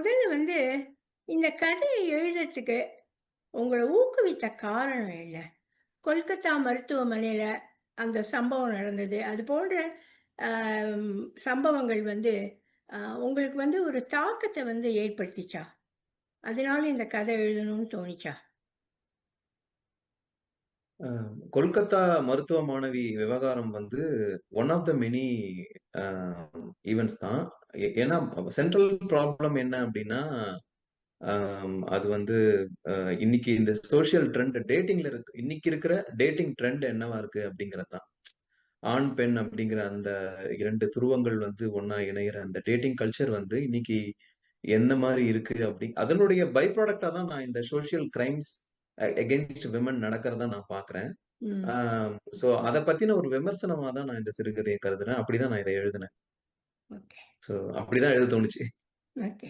முதல்ல வந்து இந்த கதையை எழுதுறதுக்கு உங்களை ஊக்குவித்த காரணம் என்ன? கொல்கத்தா மருத்துவமனையில் அந்த சம்பவம் நடந்தது. அது போன்ற சம்பவங்கள் வந்து உங்களுக்கு வந்து ஒரு தாக்கத்தை வந்து ஏற்படுத்திச்சா? அதனால இந்த கதை எழுதணும்னு தோணிச்சா? கொல்கத்தா மருத்துவ மாணவி விவகாரம் வந்து one of the many events தான். ஏன்னா சென்ட்ரல் ப்ராப்ளம் என்ன அப்டின்னா, அம் அது வந்து இன்னைக்கு இந்த சோசியல் ட்ரெண்ட் டேட்டிங்ல இருக்கு இன்னைக்கு இருக்கிற டேட்டிங் ட்ரெண்ட் என்னவா இருக்கு அப்டிங்கிறது தான். ஆண், பெண் அப்டிங்கிற அந்த 2 துருவங்கள் வந்து ஒண்ணா இணையிற அந்த டேட்டிங் கல்ச்சர் வந்து இன்னைக்கு என்ன மாரி இருக்கு அப்டி அதனுடைய பை ப்ராடக்ட்டா தான் நான் இந்த social crimes uh against women நடக்கிறத நான். ஆ சோ அத பத்தின ஒரு விமர்சனமா தான் நான் இந்த சிறுகதைய கருதுறேன். அப்படிதான் நான் இத எழுதினேன். ஸோ அப்படிதான் எழுத தோணுச்சு. ஓகே.